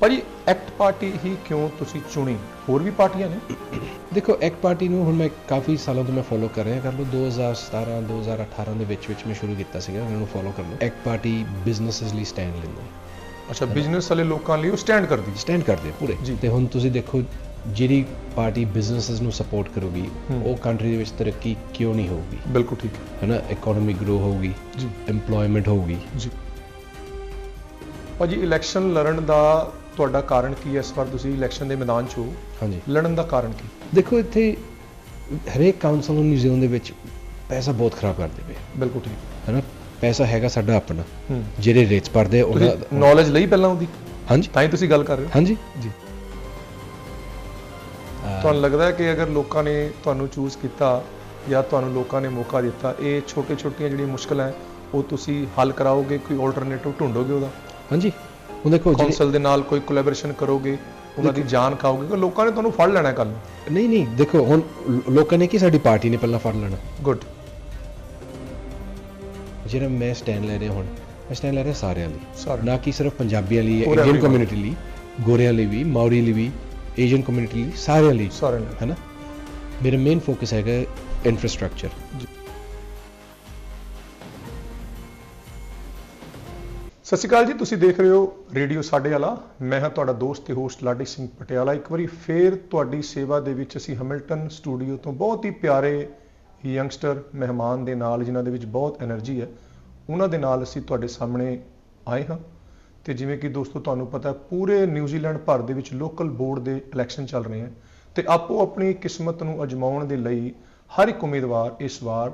ਭਾਜੀ act party ਹੀ ਕਿਉਂ ਤੁਸੀਂ ਚੁਣੀ? ਹੋਰ ਵੀ ਪਾਰਟੀਆਂ ਨੇ? ਦੇਖੋ ਇੱਕ ਪਾਰਟੀ ਨੂੰ ਹੁਣ ਮੈਂ ਕਾਫੀ ਸਾਲਾਂ ਤੋਂ ਮੈਂ ਫੋਲੋ ਕਰ ਰਿਹਾ ਕਰ ਲਓ 2017 2018 ਦੇ ਵਿੱਚ ਵਿੱਚ ਮੈਂ ਸ਼ੁਰੂ ਕੀਤਾ ਸੀਗਾ ਉਹਨਾਂ ਨੂੰ ਫੋਲੋ ਕਰ ਇੱਕ ਪਾਰਟੀ ਬਿਜ਼ਨੈਸਸ ਲਈ ਸਟੈਂਡ ਲੈਂਦਾ ਅੱਛਾ ਬਿਜ਼ਨਸ ਵਾਲੇ ਲੋਕਾਂ ਲਈ ਉਹ ਸਟੈਂਡ ਕਰਦੀ ਸਟੈਂਡ ਕਰਦੇ ਪੂਰੇ। ਤੇ ਹੁਣ ਤੁਸੀਂ ਦੇਖੋ ਜਿਹੜੀ ਪਾਰਟੀ ਬਿਜ਼ਨੈਸਸ ਨੂੰ ਸਪੋਰਟ ਕਰੂਗੀ। ਉਹ ਕੰਟਰੀ ਦੇ ਵਿੱਚ ਤਰੱਕੀ ਕਿਉਂ ਨਹੀਂ ਹੋਊਗੀ? ਬਿਲਕੁਲ ਠੀਕ ਹੈ। ਹੈਨਾ ਇਕਨੋਮੀ ਗਰੋ ਹੋਊਗੀ ਜੀ। EMPLOYMENT ਹੋਊਗੀ। ਜੀ। ਭਾਜੀ ਇਲੈਕਸ਼ਨ ਲੜਨ ਦਾ ਤੁਹਾਡਾ ਕਾਰਨ ਕੀ ਹੈ ਇਸ ਵਾਰ ਤੁਸੀਂ ਇਲੈਕਸ਼ਨ ਦੇ ਮੈਦਾਨ 'ਚ ਹੋ? ਹਾਂਜੀ। ਲੜਨ ਦਾ ਕਾਰਨ ਕੀ? ਦੇਖੋ ਇੱਥੇ ਹਰੇਕ ਕਾਉਂਸਲ ਨੂੰ ਨਿਊਜ਼ੀਲੈਂਡ ਦੇ ਵਿੱਚ ਪੈਸਾ ਬਹੁਤ ਖਰਾਬ ਕਰਦੇ ਪਏ ਬਿਲਕੁਲ ਠੀਕ। ਹੈਨਾ? ਪੈਸਾ ਹੈਗਾ ਸਾਡਾ ਆਪਣਾ। ਹੂੰ। ਜਿਹੜੇ ਰੇਟਸ ਤੁਸੀਂ ਉਹਨਾਂ ਨੌਲੇਜ ਲਈ ਪਹਿਲਾਂ ਉਹਦੀ? ਹਾਂਜੀ। ਤਾਂ ਹੀ ਤੁਸੀਂ ਗੱਲ ਕਰ ਰਹੇ ਹੋ? ਹਾਂਜੀ। ਜੀ। ਤੁਹਾਨੂੰ ਲੱਗਦਾ ਹੈ ਕਿ ਅਗਰ ਲੋਕਾਂ ਨੇ ਤੁਹਾਨੂੰ ਚੂਜ਼ ਕੀਤਾ ਜਾਂ ਤੁਹਾਨੂੰ ਲੋਕਾਂ ਨੇ ਮੌਕਾ ਦਿੱਤਾ ਇਹ ਛੋਟੇ ਛੋਟੀਆਂ ਜਿਹੜੀਆਂ ਮੁਸ਼ਕਲਾਂ ਹੈ ਉਹ ਤੁਸੀਂ ਹੱਲ ਕਰਾਓਗੇ ਕੋਈ ਆਲਟਰਨੇਟਿਵ ਢੂੰਡੋਗੇ ਉਹਦਾ? ਹਾਂਜੀ। ਹੁਣ ਦੇਖੋ ਜਿਹੜੇ- ਕੌਂਸਲ ਦੇ ਨਾਲ ਕੋਈ ਕੋਲੈਬੋਰੇਸ਼ਨ ਕਰੋਗੇ ਉਹਨਾਂ ਦੀ ਜਾਨ ਖਾਓਗੇ ਕਿ ਲੋਕਾਂ ਨੇ ਤੁਹਾਨੂੰ ਫੜ ਲੈਣਾ ਕੱਲ ਨਹੀਂ ਨਹੀਂ ਦੇਖੋ ਹੁਣ ਲੋਕਾਂ ਨੇ ਕੀ ਸਾਡੀ ਪਾਰਟੀ ਨੇ ਪਹਿਲਾਂ ਫੜ ਲੈਣਾ। ਗੁੱਡ ਜਿਹੜਾ ਮੈਂ ਸਟੈਂਡ ਲੈ ਰਿਹਾ ਹੁਣ ਮੈਂ ਸਟੈਂਡ ਲੈ ਰਿਹਾ ਸਾਰਿਆਂ ਲਈ। ਨਾ ਕਿ ਸਿਰਫ ਪੰਜਾਬੀਆਂ ਲਈ ਇੰਡੀਅਨ। ਕਮਿਊਨਿਟੀ ਲਈ ਗੋਰਿਆਂ ਲਈ ਵੀ ਮਾਉਰੀ ਲਈ ਵੀ ਏਸ਼ੀਅਨ ਕਮਿਊਨਿਟੀ ਲਈ ਸਾਰਿਆਂ ਲਈ ਹੈਨਾ ਮੇਰਾ ਮੇਨ ਫੋਕਸ ਹੈਗਾ ਇਨਫਰਾਸਟ੍ਰਕਚਰ ਸਤਿ ਸ਼੍ਰੀ ਅਕਾਲ ਜੀ, ਤੁਸੀਂ ਦੇਖ ਰਹੇ ਹੋ ਰੇਡੀਓ ਸਾਡੇ ਵਾਲਾ। ਮੈਂ ਹਾਂ ਤੁਹਾਡਾ ਦੋਸਤ ਤੇ ਹੋਸਟ ਲਾਡੀ ਸਿੰਘ ਪਟਿਆਲਾ। ਇੱਕ ਵਾਰੀ ਫੇਰ ਤੁਹਾਡੀ ਸੇਵਾ ਦੇ ਵਿੱਚ ਅਸੀਂ ਹੈਮਿਲਟਨ ਸਟੂਡੀਓ ਤੋਂ ਬਹੁਤ ਹੀ ਪਿਆਰੇ ਯੰਗਸਟਰ ਮਹਿਮਾਨ ਦੇ ਨਾਲ, ਜਿਨ੍ਹਾਂ ਦੇ ਵਿੱਚ ਬਹੁਤ એનર્ਜੀ ਹੈ, ਉਹਨਾਂ ਦੇ ਨਾਲ ਅਸੀਂ ਤੁਹਾਡੇ ਸਾਹਮਣੇ ਆਏ ਹਾਂ। ਤੇ ਜਿਵੇਂ ਕਿ ਦੋਸਤੋ, ਤੁਹਾਨੂੰ ਪਤਾ ਪੂਰੇ ਨਿਊਜ਼ੀਲੈਂਡ ਭਰ ਦੇ ਵਿੱਚ ਲੋਕਲ ਬੋਰਡ ਦੇ ਇਲੈਕਸ਼ਨ ਚੱਲ ਰਹੇ ਹਨ ਤੇ ਆਪੋ ਆਪਣੀ ਕਿਸਮਤ ਨੂੰ ਅਜਮਾਉਣ ਦੇ ਲਈ ਹਰ ਇੱਕ ਉਮੀਦਵਾਰ ਇਸ ਵਾਰ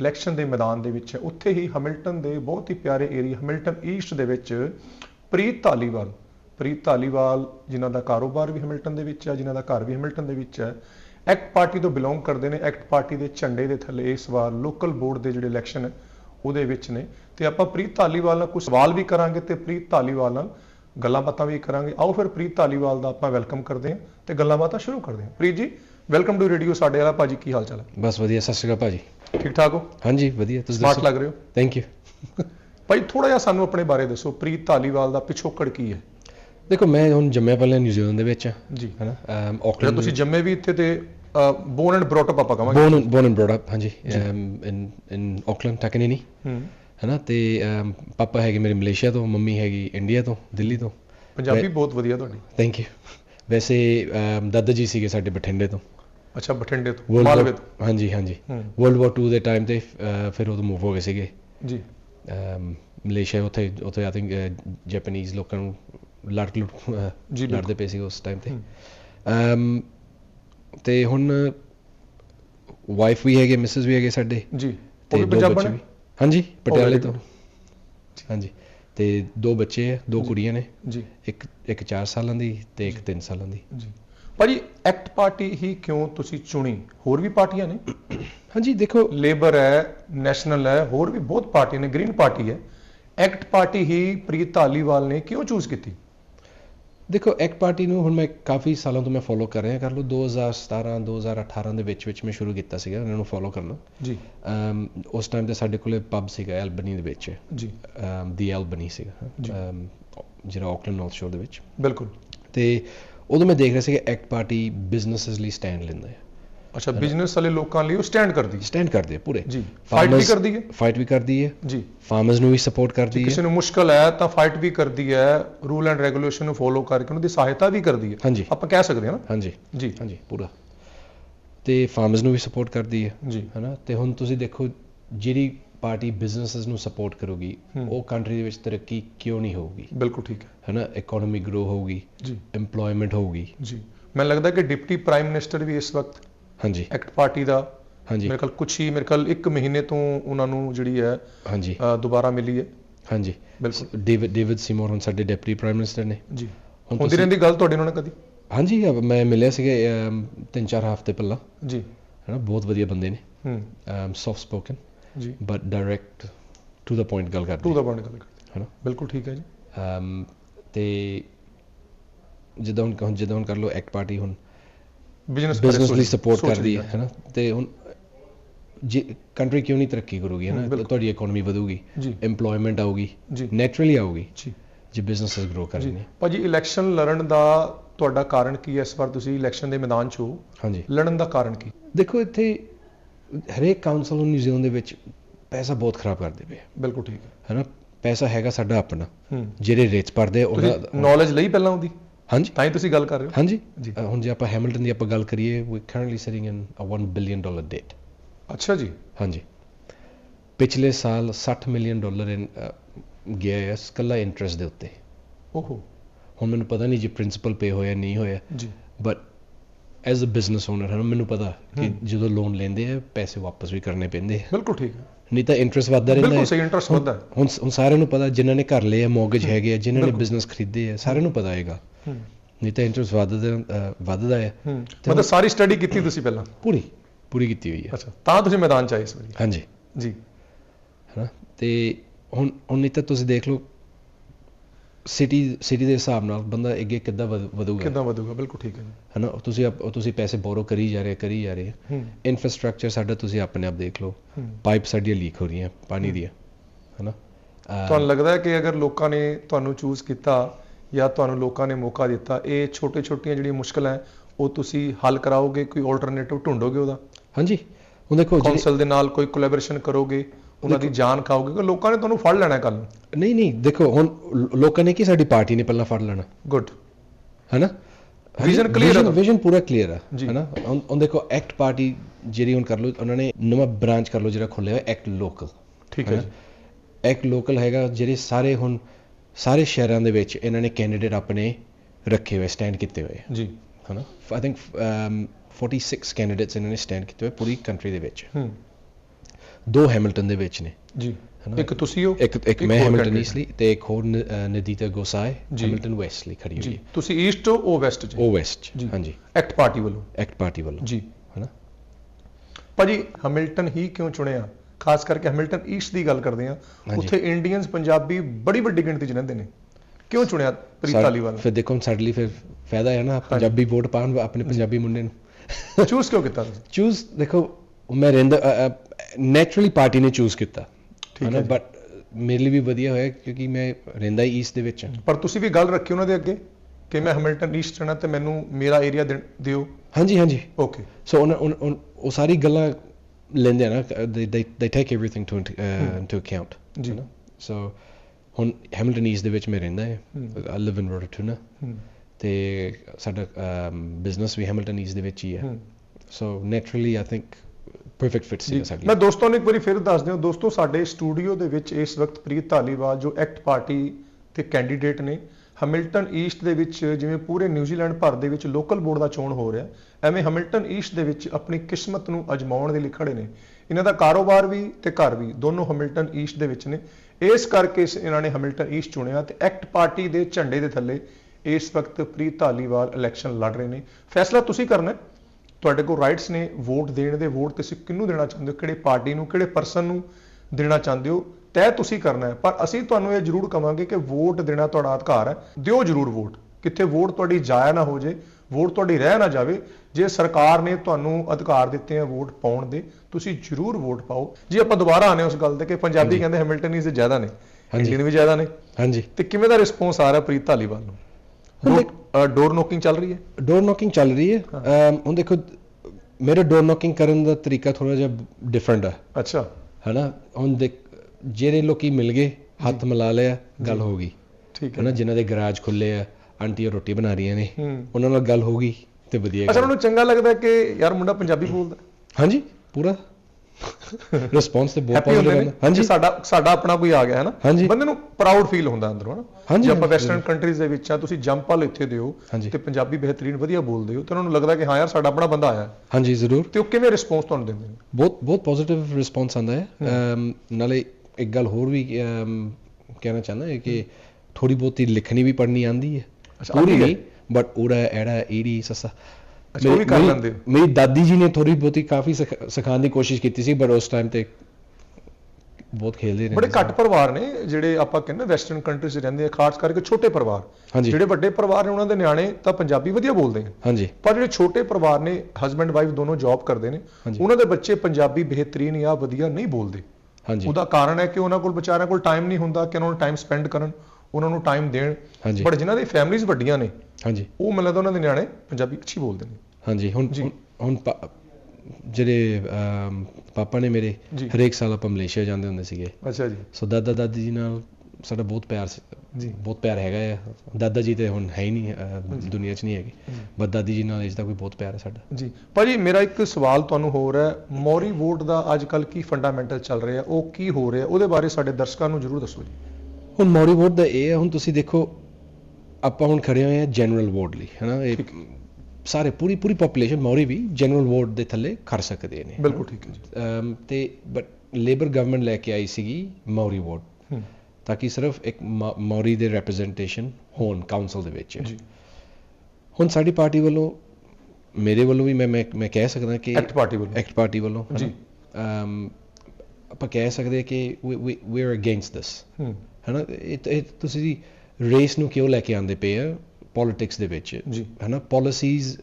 ਇਲੈਕਸ਼ਨ ਦੇ ਮੈਦਾਨ ਦੇ ਵਿੱਚ ਹੈ ਉੱਥੇ ਹੀ ਹੈਮਿਲਟਨ ਦੇ ਬਹੁਤ ਹੀ ਪਿਆਰੇ ਏਰੀਆ ਹੈਮਿਲਟਨ ਈਸਟ ਦੇ ਵਿੱਚ ਪ੍ਰੀਤ ਧਾਲੀਵਾਲ ਪ੍ਰੀਤ ਧਾਲੀਵਾਲ ਜਿਨ੍ਹਾਂ ਦਾ ਕਾਰੋਬਾਰ ਵੀ ਹੈਮਿਲਟਨ ਦੇ ਵਿੱਚ ਹੈ, ਜਿਨ੍ਹਾਂ ਦਾ ਘਰ ਵੀ ਹੈਮਿਲਟਨ ਦੇ ਵਿੱਚ ਹੈ ਐਕਟ ਪਾਰਟੀ ਤੋਂ ਬਿਲੋਂਗ ਕਰਦੇ ਨੇ ਐਕਟ ਪਾਰਟੀ ਦੇ ਝੰਡੇ ਦੇ ਥੱਲੇ ਇਸ ਵਾਰ ਲੋਕਲ ਬੋਰਡ ਦੇ ਜਿਹੜੇ ਇਲੈਕਸ਼ਨ ਹੈ, ਉਹਦੇ ਵਿੱਚ ਨੇ। ਤੇ ਆਪਾਂ ਪ੍ਰੀਤ ਧਾਲੀਵਾਲ ਨਾਲ ਕੁਝ ਸਵਾਲ ਵੀ ਕਰਾਂਗੇ ਤੇ ਪ੍ਰੀਤ ਧਾਲੀਵਾਲ ਨਾਲ ਗੱਲਾਂ ਬਾਤਾਂ ਵੀ ਕਰਾਂਗੇ। ਆਓ ਫਿਰ ਪ੍ਰੀਤ ਧਾਲੀਵਾਲ ਦਾ ਆਪਾਂ ਵੈਲਕਮ ਕਰਦੇ ਹਾਂ ਤੇ ਗੱਲਾਂ ਬਾਤਾਂ ਸ਼ੁਰੂ ਕਰਦੇ ਹਾਂ। ਪ੍ਰੀਤ ਜੀ ਵੈਲਕਮ ਟੂ ਰੇਡੀਓ ਸਾਡੇ ਵਾਲਾ ਭਾਜੀ ਕੀ ਹਾਲ ਚਾਲ ਹੈ? ਬਸ ਵਧੀਆ ਸਤਿ ਸ਼੍ਰੀ ਅਕਾਲ ਭਾਜੀ। ਠੀਕ ਠਾਕ ਹੋ? ਹਾਂਜੀ ਵਧੀਆ ਤੁਸੀਂ ਸਮਾਰਟ ਦੱਸੋ? ਲੱਗ ਰਹੇ ਹੋ? ਥੈਂਕ ਯੂ ਭਾਈ ਥੋੜਾ ਜਿਹਾ ਸਾਨੂੰ ਆਪਣੇ ਬਾਰੇ ਦੱਸੋ ਪ੍ਰੀਤ ਧਾਲੀਵਾਲ ਦਾ ਪਿਛੋਕੜ ਕੀ ਹੈ? ਦੇਖੋ ਮੈਂ ਹੁਣ ਜੰਮਿਆ ਪਲਿਆ ਨਿਊਜ਼ੀਲੈਂਡ ਦੇ ਵਿੱਚ ਹਾਂ। ਜੀ। ਹੈਨਾ? ਆਕਲੈਂਡ ਤੁਸੀਂ ਜੰਮੇ ਵੀ ਇੱਥੇ ਤੇ ਬੋਰਨ ਐਂਡ ਬ੍ਰੌਟ ਅਪ ਆਪਾਂ born and born and brought up ਹਾਂਜੀ। ਇਨ ਇਨ ਆਕਲੈਂਡ ਟੈਕਨੇਨੀ ਹੂੰ। ਹੈਨਾ? ਤੇ ਪਾਪਾ ਹੈਗੇ ਮੇਰੇ ਮਲੇਸ਼ੀਆ ਤੋਂ ਮੰਮੀ ਹੈਗੀ ਇੰਡੀਆ ਤੋਂ ਦਿੱਲੀ ਤੋਂ। ਪੰਜਾਬੀ ਬਹੁਤ ਵਧੀਆ ਤੁਹਾਡੀ। ਥੈਂਕ ਯੂ ਵੈਸੇ ਦਾਦਾ ਜੀ ਸੀਗੇ ਸਾਡੇ ਬਠਿੰਡੇ ਤੋਂ। ਅੱਛਾ ਬਠਿੰਡੇ ਤੋਂ ਮਾਲਵੇ ਤੋਂ। ਹਾਂਜੀ ਹਾਂਜੀ। ਵਰਲਡ ਵਾਰ 2 ਦੇ ਟਾਈਮ ਤੇ ਫਿਰ ਉਦੋਂ ਮੂਵ ਹੋ ਗਏ ਸੀਗੇ। ਜੀ। ਅਮ, ਮਲੇਸ਼ੀਆ ਉੱਥੇ ਉੱਥੇ ਆਈ ਥਿੰਕ ਜਾਪਾਨੀਜ਼ ਲੋਕਾਂ ਨੂੰ ਲੜ ਲੁੜ। ਲੜਦੇ ਪਏ ਸੀ ਉਸ ਟਾਈਮ ਤੇ। ਅਮ, ਤੇ ਹੁਣ ਵਾਈਫ ਵੀ ਹੈਗੇ ਮਿਸਿਸ ਵੀ ਹੈਗੇ ਸਾਡੇ। ਜੀ। ਉਹ ਤੇ ਵੀ ਪੰਜਾਬਣ ਹਾਂਜੀ ਪਟਿਆਲੇ ਤੋਂ. ਹਾਂਜੀ। ਤੇ ਦੋ ਬੱਚੇ ਆ ਦੋ। ਕੁੜੀਆਂ ਨੇ। ਜੀ। ਇੱਕ ਇੱਕ 4 ਸਾਲਾਂ ਦੀ ਤੇ ਇੱਕ 3 ਸਾਲਾਂ ਦੀ। ਜੀ। ਭਾਜੀ ਐਕਟ ਪਾਰਟੀ ਹੀ ਕਿਉਂ ਤੁਸੀਂ ਚੁਣੀ? ਹੋਰ ਵੀ ਪਾਰਟੀਆਂ ਨੇ? ਹਾਂਜੀ ਦੇਖੋ ਲੇਬਰ ਹੈ ਨੈਸ਼ਨਲ ਹੈ ਹੋਰ ਵੀ ਬਹੁਤ ਪਾਰਟੀਆਂ ਨੇ ਗ੍ਰੀਨ ਪਾਰਟੀ ਹੈ। ਐਕਟ ਪਾਰਟੀ ਹੀ ਪ੍ਰੀਤ ਧਾਲੀਵਾਲ ਨੇ ਕਿਉਂ ਚੂਜ਼ ਕੀਤੀ? ਦੇਖੋ ਇੱਕ ਪਾਰਟੀ ਨੂੰ ਹੁਣ ਮੈਂ ਕਾਫੀ ਸਾਲਾਂ ਤੋਂ ਮੈਂ ਫੋਲੋ ਕਰ ਰਿਹਾ ਕਰ ਲਓ 2017 2018 ਦੇ ਵਿੱਚ ਵਿੱਚ ਮੈਂ ਸ਼ੁਰੂ ਕੀਤਾ ਸੀਗਾ ਉਹਨਾਂ ਨੂੰ ਫੋਲੋ ਕਰਨਾ ਜੀ। ਉਸ ਟਾਈਮ ਤੇ ਸਾਡੇ ਕੋਲੇ ਪਬ ਸੀਗਾ ਐਲਬਨੀ ਦੇ ਵਿੱਚ। ਜੀ। ਦੀ ਐਲਬਨੀ ਸੀਗਾ। ਜਿਹੜਾ ਆਕਲੈਂਡ ਨਾਰਥ ਸ਼ੋਰ ਦੇ ਵਿੱਚ। ਬਿਲਕੁਲ। ਤੇ ਉਦੋਂ ਮੈਂ ਦੇਖ ਰਿਹਾ ਸੀ ਕਿ ਐਕਟ ਪਾਰਟੀ ਬਿਜ਼ਨੈਸਸ ਲਈ ਸਟੈਂਡ ਲੈਂਦਾ ਹੈ ਅੱਛਾ ਬਿਜ਼ਨਸ ਵਾਲੇ ਲੋਕਾਂ ਲਈ ਉਹ ਸਟੈਂਡ ਕਰਦੀ ਹੈ? ਸਟੈਂਡ ਕਰਦੇ ਪੂਰੇ। ਜੀ ਫਾਈਟ ਵੀ ਕਰਦੀ ਹੈ? ਫਾਈਟ ਵੀ ਕਰਦੀ ਹੈ। ਜੀ। ਫਾਰਮਰਸ ਨੂੰ ਵੀ ਸਪੋਰਟ ਕਰਦੀ ਕਿਸੇ ਹੈ। ਨੂੰ ਮੁਸ਼ਕਲ ਹੈ ਤਾਂ ਫਾਈਟ ਵੀ ਕਰਦੀ ਹੈ ਰੂਲ ਐਂਡ ਰੈਗੂਲੇਸ਼ਨ ਨੂੰ ਫੋਲੋ ਕਰਕੇ ਉਹਨਾਂ ਦੀ ਸਹਾਇਤਾ ਵੀ ਕਰਦੀ ਹੈ। ਹਾਂਜੀ। ਆਪਾਂ ਕਹਿ ਸਕਦੇ ਹਾਂ ਨਾ? ਹਾਂਜੀ। ਜੀ। ਹਾਂਜੀ ਪੂਰਾ। ਤੇ ਫਾਰਮਰਸ ਨੂੰ ਵੀ ਸਪੋਰਟ ਕਰਦੀ ਹੈ। ਜੀ। ਹੈਨਾ? ਤੇ ਹੁਣ ਤੁਸੀਂ ਦੇਖੋ ਜਿਹੜੀ ਪਾਰਟੀ ਬਿਜ਼ਨੈਸਸ ਨੂੰ ਸਪੋਰਟ ਕਰੂਗੀ। ਉਹ ਕੰਟਰੀ ਦੇ ਵਿੱਚ ਤਰੱਕੀ ਕਿਉਂ ਨਹੀਂ ਹੋਊਗੀ? ਬਿਲਕੁਲ ਠੀਕ ਹੈ। ਹੈਨਾ ਇਕਨੋਮੀ ਗਰੋ ਹੋਊਗੀ ਜੀ। EMPLOYMENT ਹੋਊਗੀ। ਜੀ। ਮੈਨੂੰ ਲੱਗਦਾ ਕਿ ਡਿਪਟੀ ਪ੍ਰਾਈਮ ਮਿਨਿਸਟਰ ਵੀ ਇਸ ਵਕਤ ਹਾਂਜੀ। ਐਕਟ ਪਾਰਟੀ ਦਾ ਹਾਂਜੀ। ਮੇਰੇ ਖਿਆਲ ਕੁਛ ਹੀ ਮੇਰੇ ਖਿਆਲ ਇੱਕ ਮਹੀਨੇ ਤੋਂ ਉਹਨਾਂ ਨੂੰ ਜਿਹੜੀ ਹੈ ਹਾਂਜੀ। ਦੁਬਾਰਾ ਮਿਲੀ ਹੈ। ਹਾਂਜੀ। ਬਿਲਕੁਲ। ਡੇਵਿਡ ਡੇਵਿਡ ਸੀਮੋਰ ਹੁਣ ਸਾਡੇ ਡਿਪਟੀ ਪ੍ਰਾਈਮ ਮਿਨਿਸਟਰ ਨੇ। ਜੀ। ਹੁੰਦੀ ਰਹਿੰਦੀ ਗੱਲ ਤੁਹਾਡੇ ਨਾਲ ਕਦੀ? ਹਾਂਜੀ ਮੈਂ ਮਿਲਿਆ ਸੀਗਾ ਤਿੰਨ ਚਾਰ ਹਫ਼ਤੇ ਪਹਿਲਾਂ। ਜੀ। ਹੈਨਾ ਬਹੁਤ ਵਧੀਆ ਬੰਦੇ ਨੇ। ਹੂੰ। ਸੌਫਟ ਸਪੋਕਨ ਜੀ। But direct to the point ਗੱਲ ਟੂ ਕਰਦੇ ਦਾ ਪੁਆਇੰਟ ਗੱਲ ਕਰਦੇ ਹੈਨਾ? ਬਿਲਕੁਲ ਠੀਕ ਹੈ ਜੀ। ਅਮ, ਤੇ ਜਿੱਦਾਂ ਹੁਣ ਜਿੱਦਾਂ ਹੁਣ ਕਰ ਲਓ ਐਕਟ ਪਾਰਟੀ ਹੁਣ ਬਿਜ਼ਨਸ ਬਿਜ਼ਨਸ ਲਈ ਸਪੋਰਟ ਕਰਦੀ ਹੈ ਹੈਨਾ? ਤੇ ਹੁਣ ਜੇ ਕੰਟਰੀ ਕਿਉਂ ਨਹੀਂ ਤਰੱਕੀ ਕਰੂਗੀ ਹੈਨਾ? ਬਿਲਕੁਲ। ਤੁਹਾਡੀ ਇਕਨੋਮੀ ਵਧੂਗੀ ਜੀ। EMPLOYMENT ਆਊਗੀ ਜੀ। ਨੈਚੁਰਲੀ ਆਊਗੀ ਜੀ। ਜੇ ਬਿਜ਼ਨੈਸਸ ਗਰੋ ਜੀ। ਕਰਨੇ ਭਾਜੀ ਇਲੈਕਸ਼ਨ ਲੜਨ ਦਾ ਤੁਹਾਡਾ ਕਾਰਨ ਕੀ ਹੈ? ਇਸ ਵਾਰ ਤੁਸੀਂ ਇਲੈਕਸ਼ਨ ਦੇ ਮੈਦਾਨ 'ਚ ਹੋ। ਹਾਂਜੀ। ਲੜਨ ਦਾ ਕਾਰਨ ਕੀ? ਦੇਖੋ ਇੱਥੇ ਹਰੇਕ ਕਾਉਂਸਲ ਨੂੰ ਨਿਊਜ਼ੀਲੈਂਡ ਦੇ ਵਿੱਚ ਪੈਸਾ ਬਹੁਤ ਖਰਾਬ ਕਰਦੇ ਪਏ ਬਿਲਕੁਲ ਠੀਕ ਹੈ। ਹੈ ਨਾ ਪੈਸਾ ਹੈਗਾ ਸਾਡਾ ਆਪਣਾ। ਜਿਹੜੇ ਰੇਟਸ ਭਰਦੇ ਉਹਨਾਂ ਨੌਲੇਜ ਲਈ ਪਹਿਲਾਂ ਉਹਦੀ? ਹਾਂਜੀ। ਤਾਂ ਹੀ ਤੁਸੀਂ ਗੱਲ ਕਰ ਰਹੇ ਹੋ? ਹਾਂਜੀ। ਹੁਣ ਜੇ ਆਪਾਂ ਹੈਮਿਲਟਨ ਦੀ ਆਪਾਂ ਗੱਲ ਕਰੀਏ ਵੀ currently sitting in a 1 billion dollar debt ਅੱਛਾ ਜੀ। ਹਾਂਜੀ। ਪਿਛਲੇ ਸਾਲ 60 ਮਿਲੀਅਨ ਡਾਲਰ ਇਨ ਗਿਆ ਹੈ ਕੱਲਾ ਇੰਟਰਸਟ ਦੇ ਉੱਤੇ। ਓਹੋ। ਹੁਣ ਮੈਨੂੰ ਪਤਾ ਨਹੀਂ ਜੇ ਪ੍ਰਿੰਸੀਪਲ ਪੇ ਹੋਇਆ ਨਹੀਂ ਹੋਇਆ। ਜੀ। But as a business owner ਹੈ ਨਾ ਮੈਨੂੰ ਪਤਾ ਕਿ। ਜਦੋਂ ਲੋਨ ਲੈਂਦੇ ਆ ਪੈਸੇ ਵਾਪਸ ਵੀ ਕਰਨੇ ਪੈਂਦੇ ਆ ਬਿਲਕੁਲ ਠੀਕ ਹੈ ਨਹੀਂ ਤਾਂ ਇੰਟਰਸਟ ਵੱਧਦਾ ਰਹਿੰਦਾ ਬਿਲਕੁਲ ਸਹੀ ਇੰਟਰਸਟ ਵੱਧਦਾ ਹੁਣ ਹੁਣ ਸਾਰਿਆਂ ਨੂੰ ਪਤਾ ਜਿਨ੍ਹਾਂ ਨੇ ਘਰ ਲਏ ਆ ਹਮ, ਹੈਗੇ ਆ ਜਿਨ੍ਹਾਂ ਨੇ। ਬਿਜ਼ਨਸ ਖਰੀਦੇ ਆ ਸਾਰਿਆਂ ਨੂੰ ਪਤਾ ਹੈਗਾ ਨਹੀਂ ਤਾਂ ਇੰਟਰਸਟ ਵੱਧਦਾ ਵੱਧਦਾ ਹੈ ਮਤਲਬ ਸਾਰੀ ਸਟੱਡੀ ਕੀਤੀ ਤੁਸੀਂ ਪਹਿਲਾਂ ਪੂਰੀ ਪੂਰੀ ਕੀਤੀ ਹੋਈ ਹੈ ਅੱਛਾ ਤਾਂ ਤੁਸੀਂ ਮੈਦਾਨ 'ਚ ਆਏ ਇਸ ਵਾਰੀ ਹਾਂਜੀ ਜੀ ਹੈਨਾ ਤੇ ਹੁਣ ਹੁਣ ਨਹੀਂ ਤਾਂ ਤੁਸੀਂ ਦੇਖ ਲਓ ਸਿਟੀ ਸਿਟੀ ਦੇ ਹਿਸਾਬ ਨਾਲ ਬੰਦਾ ਅੱਗੇ ਕਿੱਦਾਂ ਵਧ- ਵਧੂਗਾ? ਕਿੱਦਾਂ ਵਧੂਗਾ? ਬਿਲਕੁਲ ਠੀਕ ਹੈ ਜੀ। ਹੈਨਾ? ਤੁਸੀਂ ਆਪ- ਤੁਸੀਂ ਪੈਸੇ ਬੋਰੋ ਕਰੀ ਜਾ ਰਹੇ ਕਰੀ ਜਾ ਰਹੇ। ਹੂੰ। ਇਨਫਰਾਸਟ੍ਰਕਚਰ ਸਾਡਾ ਤੁਸੀਂ ਆਪਣੇ ਆਪ ਦੇਖ ਲਓ। ਹੂੰ। ਪਾਈਪ ਸਾਡੀਆਂ ਲੀਕ ਹੋ ਰਹੀਆਂ ਪਾਣੀ ਦੀਆਂ ਹੈਨਾ? ਅਹ, ਤੁਹਾਨੂੰ ਲੱਗਦਾ ਹੈ ਕਿ ਅਗਰ ਲੋਕਾਂ ਨੇ ਤੁਹਾਨੂੰ ਚੂਜ਼ ਕੀਤਾ ਜਾਂ ਤੁਹਾਨੂੰ ਲੋਕਾਂ ਨੇ ਮੌਕਾ ਦਿੱਤਾ ਇਹ ਛੋਟੇ ਛੋਟੀਆਂ ਜਿਹੜੀਆਂ ਮੁਸ਼ਕਲਾਂ ਹੈ ਉਹ ਤੁਸੀਂ ਹੱਲ ਕਰਾਓਗੇ? ਕੋਈ ਆਲਟਰਨੇਟਿਵ ਢੂੰਡੋਗੇ ਉਹਦਾ? ਹਾਂਜੀ। ਹੁਣ ਦੇਖੋ ਜਿਹੜੇ- ਕੌਂਸਲ ਦੇ ਨਾਲ ਕੋਈ ਕੋਲੈਬੋਰੇਸ਼ਨ ਕਰੋਗੇ? ਉਹਨਾਂ ਦੀ ਜਾਨ ਖਾਓਗੇ ਕਿ ਲੋਕਾਂ ਨੇ ਤੁਹਾਨੂੰ ਫੜ ਲੈਣਾ ਕੱਲ ਨਹੀਂ ਨਹੀਂ ਦੇਖੋ ਹੁਣ ਲੋ- ਲੋਕਾਂ ਨੇ ਕੀ ਸਾਡੀ ਪਾਰਟੀ ਨੇ ਪਹਿਲਾਂ ਫੜ ਲੈਣਾ। ਗੁੱਡ ਹੈਨਾ? Vision clear ਹੈ। ਵਿਜ਼ਨ ਪੂਰਾ ਕਲੀਅਰ ਹੈ। ਹੈਨਾ? ਹੁਣ ਦੇਖੋ ਐਕਟ ਪਾਰਟੀ ਜਿਹੜੀ ਹੁਣ ਕਰ ਲਓ ਉਹਨਾਂ ਨੇ ਨਵਾਂ ਬ੍ਰਾਂਚ ਕਰ ਲਓ ਜਿਹੜਾ ਹੋਇਆ ਐਕਟ ਲੋਕਲ ਠੀਕ ਹੈ ਐਕਟ ਲੋਕਲ ਹੈਗਾ ਜਿਹੜੇ ਸਾਰੇ ਹੁਣ ਸਾਰੇ ਸ਼ਹਿਰਾਂ ਦੇ ਵਿੱਚ ਇਹਨਾਂ ਨੇ ਕੈਂਡੀਡੇਟ ਆਪਣੇ ਰੱਖੇ ਹੋਏ ਸਟੈਂਡ ਕੀਤੇ ਹੋਏ। ਜੀ। ਹਨਾ? ਆਈ ਥਿੰਕ 46 ਕੈਂਡੀਡੇਟਸ ਇਹਨਾਂ ਨੇ ਸਟੈਂਡ ਕੀਤੇ ਹੋਏ ਪੂਰੀ ਕੰਟਰੀ ਦੇ ਵਿੱਚ। ਹੂੰ। ਦੋ ਹੈਮਿਲਟਨ ਦੇ ਵਿੱਚ ਨੇ। ਜੀ। ਇੱਕ ਤੁਸੀਂ ਹੋ ਇੱਕ ਇੱਕ ਮੈਂ ਹੈਮਿਲਟਨ candidate। ਈਸਟ ਲਈ ਤੇ ਇੱਕ ਹੋਰ ਨਦੀਤਾ ਗੋਸਾਏ ਜੀ। ਹੈਮਿਲਟਨ ਵੈਸਟ ਲਈ ਖੜੀ ਹੋਈ ਜੀ। ਹੈ। ਤੁਸੀਂ ਈਸਟ ਹੋ ਉਹ ਵੈਸਟ ਜੀ ਉਹ ਵੈਸਟ। ਹਾਂਜੀ। ਐਕਟ ਪਾਰਟੀ ਵੱਲੋਂ? ਐਕਟ ਪਾਰਟੀ ਵੱਲੋਂ। ਜੀ। ਹਨਾ? ਭਾਜੀ ਹੈਮਿਲਟਨ ਹੀ ਕਿਉਂ ਚੁਣਿਆ? ਖਾਸ ਕਰਕੇ ਹੈਮਿਲਟਨ ਈਸਟ ਦੀ ਗੱਲ ਕਰਦੇ ਆ। ਉੱਥੇ ਇੰਡੀਅਨਸ ਪੰਜਾਬੀ ਬੜੀ ਵੱਡੀ ਗਿਣਤੀ 'ਚ ਰਹਿੰਦੇ ਨੇ। ਕਿਉਂ ਚੁਣਿਆ ਪ੍ਰੀਤ ਧਾਲੀਵਾਲ? ਫਿਰ ਦੇਖੋ ਸਾਡੇ ਲਈ ਫਿਰ ਫਾਇਦਾ ਹੈ ਨਾ ਪੰਜਾਬੀ ਵੋਟ ਪਾਉਣ ਆਪਣੇ ਪੰਜਾਬੀ ਮੁੰਡੇ ਨੂੰ। ਚੂਜ਼ ਕਿਉਂ ਕੀਤਾ ਤੁਸੀਂ? ਚੂਜ਼ ਦੇਖੋ ਮੈਂ ਰਹਿੰਦਾ ਨੈਚੁਰਲੀ ਪਾਰਟੀ ਨੇ ਚੂਜ਼ ਕੀਤਾ। ਠੀਕ ਹੈ। ਬਟ ਮੇਰੇ ਲਈ ਵੀ ਵਧੀਆ ਹੋਇਆ ਕਿਉਂਕਿ ਮੈਂ ਰਹਿੰਦਾ ਹੀ ਈਸਟ ਦੇ ਵਿੱਚ ਹਾਂ। ਪਰ ਤੁਸੀਂ ਵੀ ਗੱਲ ਰੱਖੀ ਉਹਨਾਂ ਦੇ ਅੱਗੇ ਕਿ ਮੈਂ ਹੈਮਿਲਟਨ ਈਸਟ ਰਹਿਣਾ ਤੇ ਮੈਨੂੰ ਮੇਰਾ ਏਰੀਆ ਦਿਓ। ਹਾਂਜੀ ਹਾਂਜੀ। ਓਕੇ ਸੋ ਉਹ ਸਾਰੀ ਗੱਲਾਂ ਲੈਂਦੇ ਆ ਨਾ to into, uh, hmm. into account ਜੀ। ਸੋ ਹੁਣ ਹੈਮਿਲਟਨ ਈਸਟ ਦੇ ਵਿੱਚ ਮੈਂ ਰਹਿੰਦਾ ਹਾਂ। live in Rototuna ਹੂੰ। ਤੇ ਸਾਡਾ ਬਿਜ਼ਨਸ ਵੀ ਹੈਮਿਲਟਨ ਈਸਟ ਦੇ ਵਿੱਚ ਹੈ ਹੂੰ। So naturally I think perfect fit ਸੀ ਜੀ। ਸਾਡੇ ਮੈਂ। ਦੋਸਤਾਂ ਨੂੰ ਇੱਕ ਵਾਰੀ ਫਿਰ ਦੱਸ ਦਿਆਂ ਦੋਸਤੋ ਸਾਡੇ ਸਟੂਡੀਓ ਦੇ ਵਿੱਚ ਇਸ ਵਕਤ ਪ੍ਰੀਤ ਧਾਲੀਵਾਲ ਜੋ ਐਕਟ ਪਾਰਟੀ ਤੇ ਕੈਂਡੀਡੇਟ ਨੇ ਹੈਮਿਲਟਨ ਈਸਟ ਦੇ ਵਿੱਚ ਜਿਵੇਂ ਪੂਰੇ ਨਿਊਜ਼ੀਲੈਂਡ ਭਰ ਦੇ ਵਿੱਚ ਲੋਕਲ ਬੋਰਡ ਦਾ ਚੋਣ ਹੋ ਰਿਹਾ ਐਵੇਂ ਹੈਮਿਲਟਨ ਈਸਟ ਦੇ ਵਿੱਚ ਆਪਣੀ ਕਿਸਮਤ ਨੂੰ ਅਜਮਾਉਣ ਦੇ ਲਈ ਖੜੇ ਨੇ। ਇਹਨਾਂ ਦਾ ਕਾਰੋਬਾਰ ਵੀ ਤੇ ਘਰ ਵੀ ਦੋਨੋਂ ਹੈਮਿਲਟਨ ਈਸਟ ਦੇ ਵਿੱਚ ਨੇ। ਇਸ ਕਰਕੇ ਇਸ- ਇਹਨਾਂ ਨੇ ਹੈਮਿਲਟਨ ਈਸਟ ਚੁਣਿਆ ਤੇ ਐਕਟ ਪਾਰਟੀ ਦੇ ਝੰਡੇ ਦੇ ਥੱਲੇ ਇਸ ਵਕਤ ਪ੍ਰੀਤ ਧਾਲੀਵਾਲ ਇਲੈਕਸ਼ਨ ਲੜ ਰਹੇ ਨੇ। ਫੈਸਲਾ ਤੁਸੀਂ ਕਰਨਾ ਹੈ। ਤੁਹਾਡੇ ਕੋਲ ਰਾਈਟਸ ਨੇ ਵੋਟ ਦੇਣ ਦੇ ਵੋਟ ਤੁਸੀਂ ਕਿਹਨੂੰ ਦੇਣਾ ਚਾਹੁੰਦੇ ਹੋ? ਕਿਹੜੇ ਪਾਰਟੀ ਨੂੰ ਕਿਹੜੇ ਪਰਸਨ ਨੂੰ ਦੇਣਾ ਚਾਹੁੰਦੇ ਹੋ? ਤੈਅ ਤੁਸੀਂ ਕਰਨਾ ਹੈ ਪਰ ਅਸੀਂ ਤੁਹਾਨੂੰ ਇਹ ਜ਼ਰੂਰ ਕਵਾਂਗੇ ਕਿ ਵੋਟ ਦੇਣਾ ਤੁਹਾਡਾ ਅਧਿਕਾਰ ਹੈ ਦਿਓ ਜ਼ਰੂਰ ਵੋਟ ਕਿੱਥੇ ਵੋਟ ਤੁਹਾਡੀ ਜਾਇਆ ਨਾ ਹੋ ਜੇ ਵੋਟ ਤੁਹਾਡੀ ਰਹਿ ਨਾ ਜਾਵੇ ਜੇ ਸਰਕਾਰ ਨੇ ਤੁਹਾਨੂੰ ਅਧਿਕਾਰ ਦਿੱਤੇ ਆ ਵੋਟ ਪਾਉਣ ਦੇ ਤੁਸੀਂ ਜ਼ਰੂਰ ਵੋਟ ਪਾਓ। ਜੀ ਆਪਾਂ ਦੁਬਾਰਾ ਆਨੇ ਉਸ ਗੱਲ ਤੇ ਕਿ ਪੰਜਾਬੀ। ਕਹਿੰਦੇ ਹੈਮਿਲਟਨ ਇਜ਼ ਜ਼ਿਆਦਾ ਨੇ। ਇੰਡੀਅਨ ਵੀ ਜ਼ਿਆਦਾ ਨੇ ਹਾਂਜੀ। ਤੇ ਕਿਵੇਂ ਦਾ ਰਿਸਪੌਂਸ ਆ ਰਿਹਾ ਪ੍ਰੀਤ ਧਾਲੀਵਾਲ ਨੂੰ? ਡੋਰ ਨੋਕਿੰਗ ਚੱਲ ਰਹੀ ਹੈ? ਡੋਰ ਨੋਕਿੰਗ ਚੱਲ ਰਹੀ ਹੈ। ਅਮ, ਹੁਣ ਦੇਖੋ ਮੇਰਾ ਡੋਰ ਨੋਕਿੰਗ ਕਰਨ ਦਾ ਤਰੀਕਾ ਥੋੜਾ ਜਿਹਾ ਡਿਫਰੈਂਟ ਹੈ। ਅੱਛਾ। ਹਨਾ? ਹੁਣ ਦੇਖ ਜਿਹੜੇ ਲੋਕੀ ਮਿਲ ਗਏ ਹੱਥ ਮਿਲਾ ਲਿਆ ਗੱਲ ਹੋ ਗਈ। ਠੀਕ ਹੈ। ਹਨਾ? ਜਿਨ੍ਹਾਂ ਦੇ ਗਰਾਜ ਖੁੱਲੇ ਆ ਆਂਟੀਆਂ ਰੋਟੀ ਬਣਾ ਰਹੀਆਂ ਨੇ ਉਹਨਾਂ ਨਾਲ ਗੱਲ ਹੋ ਗਈ ਤੇ ਵਧੀਆ ਅੱਛਾ। ਉਹਨਾਂ ਨੂੰ ਚੰਗਾ ਲੱਗਦਾ ਕਿ ਯਾਰ ਮੁੰਡਾ ਪੰਜਾਬੀ ਬੋਲਦਾ? ਹਾਂਜੀ ਪੂਰਾ। ਰਿਸਪੌਂਸ ਤੇ ਬਹੁਤ ਹੈਪੀ ਹੁੰਦੇ ਪੋਜ਼ਿਟਿਵ ਨੇ ਹੈ ਹਾਂਜੀ। ਸਾਡਾ ਸਾਡਾ ਆਪਣਾ ਕੋਈ ਆ ਗਿਆ ਹੈ ਨਾ। ਬੰਦੇ ਨੂੰ ਪ੍ਰਾਊਡ ਫੀਲ ਹੁੰਦਾ ਅੰਦਰੋਂ ਹਨਾ ਜੇ ਆਪਾਂ ਵੈਸਟਰਨ ਕੰਟਰੀਜ਼ ਦੇ ਵਿੱਚ ਆ ਤੁਸੀਂ ਜੰਪਲ ਇੱਥੇ ਦਿਓ। ਤੇ ਪੰਜਾਬੀ ਬਿਹਤਰੀਨ ਵਧੀਆ ਬੋਲਦੇ ਹੋ ਤੇ ਉਹਨਾਂ ਨੂੰ ਲੱਗਦਾ ਕਿ ਹਾਂ ਯਾਰ ਸਾਡਾ ਆਪਣਾ ਬੰਦਾ ਆਇਆ। ਹਾਂਜੀ ਜ਼ਰੂਰ। ਤੇ ਉਹ ਕਿਵੇਂ ਰਿਸਪੌਂਸ ਤੁਹਾਨੂੰ ਦਿੰਦੇ ਨੇ? ਬਹੁਤ ਬਹੁਤ ਪੋਜ਼ਿਟਿਵ ਰਿਸਪੌਂਸ ਆਉਂਦਾ ਹੈ। ਨਾਲੇ ਇੱਕ ਗੱਲ ਹੋਰ ਵੀ ਕਹਿਣਾ ਚਾਹੁੰਦਾ ਹੈ ਕਿ ਥੋੜੀ ਬਹੁਤੀ ਲਿਖਣੀ ਵੀ ਪੜ੍ਹਨੀ ਆਂਦੀ ਹੈ। ਅੱਛਾ, ਪੂਰੀ? ਨਹੀਂ ਬਟ ਓੜਾ ਐੜਾ ਈੜੀ ਸੱਸਾ। ਅੱਛਾ, ਉਹ ਵੀ ਕਰ ਲੈਂਦੇ ਹੋ? ਮੇਰੀ ਦਾਦੀ ਜੀ ਨੇ ਥੋੜੀ ਬਹੁਤੀ ਕਾਫੀ ਸਿਖ- ਸਿਖਾਉਣ ਦੀ ਕੋਸ਼ਿਸ਼ ਕੀਤੀ ਸੀ ਬਟ ਉਸ ਟਾਈਮ ਤੇ ਬਹੁਤ ਖੇਲਦੇ ਰਹੇ ਬੜੇ ਘੱਟ ਪਰਿਵਾਰ ਨੇ ਜਿਹੜੇ ਆਪਾਂ ਕਹਿੰਦੇ ਵੈਸਟਰਨ ਕੰਟਰੀਜ਼ 'ਚ ਰਹਿੰਦੇ ਆ ਖਾਸ ਕਰਕੇ ਛੋਟੇ ਪਰਿਵਾਰ। ਜਿਹੜੇ ਵੱਡੇ ਪਰਿਵਾਰ ਨੇ ਉਹਨਾਂ ਦੇ ਨਿਆਣੇ ਤਾਂ ਪੰਜਾਬੀ ਵਧੀਆ ਬੋਲਦੇ ਨੇ। ਹਾਂਜੀ। ਪਰ ਜਿਹੜੇ ਛੋਟੇ ਪਰਿਵਾਰ ਨੇ ਹਸਬੰਡ ਵਾਈਫ ਦੋਨੋਂ ਜੌਬ ਕਰਦੇ ਨੇ। ਉਹਨਾਂ ਦੇ ਬੱਚੇ ਪੰਜਾਬੀ ਬਿਹਤਰੀਨ ਜਾਂ ਵਧੀਆ ਨਹੀਂ ਬੋਲਦੇ। ਹਾਂਜੀ। ਉਹਦਾ ਕਾਰਨ ਹੈ ਕਿ ਉਹਨਾਂ ਕੋਲ ਵਿਚਾਰਿਆਂ ਕੋਲ ਟਾਈਮ ਨਹੀਂ ਹੁੰਦਾ ਕਿ ਉਹਨਾਂ ਨੂੰ ਟਾਈਮ ਸਪੈਂਡ ਕਰਨ। ਉਹਨਾਂ ਨੂੰ ਟਾਈਮ ਦੇਣ। ਬਟ ਜਿਨ੍ਹਾਂ ਦੀ ਫੈਮਿਲੀਜ਼ ਵੱਡੀਆਂ ਨੇ ਹਾਂਜੀ। ਉਹ ਮੈਨੂੰ ਲੱਗਦਾ ਉਹਨਾਂ ਦੇ ਨਿਆਣੇ ਪੰਜਾਬੀ ਅੱਛੀ ਬੋਲਦੇ ਨੇ। ਹਾਂਜੀ ਹੁਣ। ਹੁਣ- ਜਿਹੜੇ ਪਾਪਾ ਨੇ ਮੇਰੇ। ਹਰੇਕ ਸਾਲ ਆਪਾਂ ਮਲੇਸ਼ੀਆ ਜਾਂਦੇ ਹੁੰਦੇ ਸੀਗੇ। ਅੱਛਾ ਜੀ। ਸੋ ਦਾਦਾ ਦਾਦੀ ਜੀ ਨਾਲ ਸਾਡਾ ਬਹੁਤ ਪਿਆਰ ਜੀ। ਬਹੁਤ ਪਿਆਰ ਹੈਗਾ ਹੈ ਦਾਦਾ ਜੀ ਤੇ ਹੁਣ ਹੈ ਹੀ ਨਹੀਂ ਦੁਨੀਆ 'ਚ ਨਹੀਂ ਹੈਗੇ। ਬਟ ਦਾਦੀ ਜੀ ਨਾਲ ਇਸ ਦਾ ਕੋਈ ਬਹੁਤ ਪਿਆਰ ਹੈ ਸਾਡਾ। ਜੀ। ਭਾਜੀ ਮੇਰਾ ਇੱਕ ਸਵਾਲ ਤੁਹਾਨੂੰ ਹੋਰ ਹੈ। ਮੌਰੀ ਵੋਟ ਦਾ ਅੱਜ ਕੱਲ ਕੀ ਫੰਡਾਮੈਂਟਲ ਚੱਲ ਰਿਹਾ? ਉਹ ਕੀ ਹੋ ਰਿਹਾ? ਉਹਦੇ ਬਾਰੇ ਸਾਡੇ ਦਰਸ਼ਕਾਂ ਨੂੰ ਜ਼ਰੂਰ ਦੱਸੋ ਜੀ। ਹੁਣ ਮੌਰੀ ਵੋਟ ਦਾ ਇਹ ਹੈ ਹੁਣ ਤੁਸੀਂ ਦੇਖੋ ਆਪਾਂ ਹੁਣ ਖੜੇ ਹੋਏ ਹਾਂ ਜਨਰਲ ਵੋਟ ਲਈ ਹੈਨਾ? ਇਹ ਸਾਰੇ ਪੂਰੀ ਪੂਰੀ ਪੋਪੂਲੇਸ਼ਨ ਮੌਰੀ ਵੀ ਜਨਰਲ ਵੋਟ ਦੇ ਥੱਲੇ ਖੜ ਸਕਦੇ ਨੇ। ਬਿਲਕੁਲ ਠੀਕ ਹੈ ਜੀ। ਤੇ ਬਟ ਲੇਬਰ ਗਵਰਨਮੈਂਟ ਲੈ ਕੇ ਆਈ ਸੀਗੀ ਮੌਰੀ ਵੋਟ ਤਾਂ ਕਿ ਸਿਰਫ ਇੱਕ ਮੌਰੀ ਦੇ ਰਿਪਰੈਜ਼ੈਂਟੇਸ਼ਨ ਹੋਣ ਕਾਉਂਸਲ ਦੇ ਵਿੱਚ। ਜੀ। ਹੁਣ ਸਾਡੀ ਪਾਰਟੀ ਵੱਲੋਂ ਮੇਰੇ ਵੱਲੋਂ ਵੀ ਮੈਂ ਮੈਂ ਕਹਿ ਸਕਦਾ ਕਿ ਐਕਟ ਪਾਰਟੀ ਵੱਲੋਂ। ਐਕਟ ਪਾਰਟੀ ਵੱਲੋਂ? ਜੀ। ਅਮ, ਆਪਾਂ ਕਹਿ ਸਕਦੇ ਕਿ ਵੀ ਆਰ ਅਗੇਂਸਟ ਦਿਸ ਹਨਾ ਇਹ ਤੁਸੀਂ ਰੇਸ ਨੂੰ ਕਿਉਂ ਲੈ ਕੇ ਆਉਂਦੇ ਪਏ ਆ ਪੋਲਿਟਿਕਸ ਦੇ ਵਿੱਚ? ਹਨਾ ਪਾਲਿਸੀਜ਼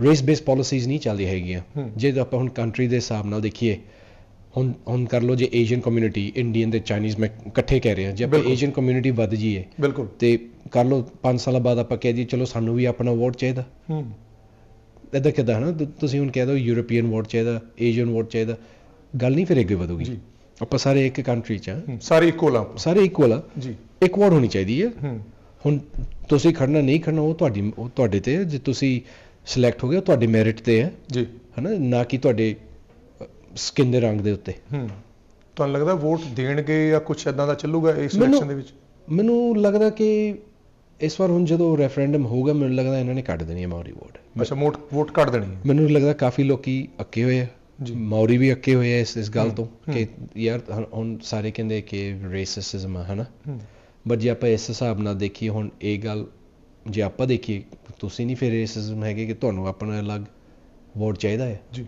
ਰੇਸ ਬੇਸ ਪਾਲਿਸੀਜ਼ ਨਹੀਂ ਚੱਲਦੀ ਹੈਗੀਆਂ। ਜੇ ਆਪਾਂ ਹੁਣ ਕੰਟਰੀ ਦੇ ਹਿਸਾਬ ਨਾਲ ਦੇਖੀਏ ਹੁਣ ਹੁਣ ਕਰ ਲਓ ਜੇ ਏਸ਼ੀਅਨ ਕਮਿਊਨਿਟੀ ਇੰਡੀਅਨ ਤੇ ਚਾਈਨੀਜ਼ ਮੈਂ ਇਕੱਠੇ ਕਹਿ ਰਿਹਾ ਜੇ ਆਪਾਂ। ਏਸ਼ੀਅਨ ਕਮਿਊਨਿਟੀ ਵੱਧ ਜੀਏ ਬਿਲਕੁਲ। ਤੇ ਕਰ ਲਓ 5 ਸਾਲਾਂ ਬਾਅਦ ਆਪਾਂ ਕਹਿ ਦਈਏ ਚਲੋ ਸਾਨੂੰ ਵੀ ਆਪਣਾ ਵੋਟ ਚਾਹੀਦਾ। ਹੂੰ। ਇਦਾਂ ਕਿਦਾਂ ਹਨਾ? ਤੁਸੀਂ ਹੁਣ ਕਹਿ ਦਿਓ ਯੂਰੋਪੀਅਨ ਵੋਟ ਚਾਹੀਦਾ ਏਸ਼ੀਅਨ ਵੋਟ ਚਾਹੀਦਾ ਗੱਲ ਨਹੀਂ ਫਿਰ ਅੱਗੇ ਵਧੂਗੀ। ਜੀ। ਆਪਾਂ ਸਾਰੇ ਇੱਕ ਕੰਟਰੀ 'ਚ ਆ ਹੂੰ, ਸਾਰੇ ਇਕੁਅਲ ਆ ਸਾਰੇ ਇਕੁਅਲ ਆ। ਜੀ। ਇੱਕ ਵੋਟ ਹੋਣੀ ਚਾਹੀਦੀ ਹੈ। ਹੁਣ ਤੁਸੀਂ ਖੜਨਾ ਨਹੀਂ ਖੜਨਾ ਉਹ ਤੁਹਾਡੀ ਉਹ ਤੁਹਾਡੇ ਤੇ ਹੈ। ਜੇ ਤੁਸੀਂ ਸਿਲੈਕਟ ਹੋ ਗਏ ਤੁਹਾਡੇ ਮੈਰਿਟ ਤੇ ਹੈ। ਜੀ। ਹਨਾ? ਨਾ ਕਿ ਤੁਹਾਡੇ ਸਕਿਨ ਦੇ ਰੰਗ ਦੇ ਉੱਤੇ। ਹੂੰ। ਤੁਹਾਨੂੰ ਲੱਗਦਾ ਵੋਟ ਦੇਣਗੇ ਜਾਂ ਕੁਝ ਇਦਾਂ ਦਾ ਚੱਲੂਗਾ ਇਸ ਇਲੈਕਸ਼ਨ ਦੇ ਵਿੱਚ? ਮੈਨੂੰ ਲੱਗਦਾ ਕਿ ਇਸ ਵਾਰ ਹੁਣ ਜਦੋਂ ਰੈਫਰੈਂਡਮ ਹੋਊਗਾ ਮੈਨੂੰ ਲੱਗਦਾ ਇਹਨਾਂ ਨੇ ਕੱਢ ਦੇਣੀ ਹੈ ਮੌਰੀ ਵੋਟ ਅੱਛਾ ਵੋਟ ਵੋਟ ਕੱਢ ਦੇਣੀ ਹੈ। ਮੈਨੂੰ ਲੱਗਦਾ ਕਾਫੀ ਲੋਕੀ ਅੱਕੇ ਹੋਏ ਆ। ਜੀ। ਮੌਰੀ ਵੀ ਅੱਕੇ ਹੋਏ ਇਸ ਇਸ ਗੱਲ ਹੂੰ, ਤੋਂ ਕਿ ਯਾਰ ਹੁਣ- ਸਾਰੇ ਕਹਿੰਦੇ ਕਿ ਰੇਸਿਜ਼ਮ ਆ ਹਨਾ? ਹੂੰ। ਬਟ ਜੇ ਆਪਾਂ ਇਸ ਹਿਸਾਬ ਨਾਲ ਦੇਖੀਏ ਹੁਣ ਇਹ ਗੱਲ ਜੇ ਆਪਾਂ ਦੇਖੀਏ ਤੁਸੀਂ ਨਹੀਂ ਫਿਰ ਰੇਸਿਜ਼ਮ ਹੈਗੇ ਕਿ ਤੁਹਾਨੂੰ ਆਪਣਾ ਅਲੱਗ ਵੋਟ ਚਾਹੀਦਾ ਹੈ? ਜੀ।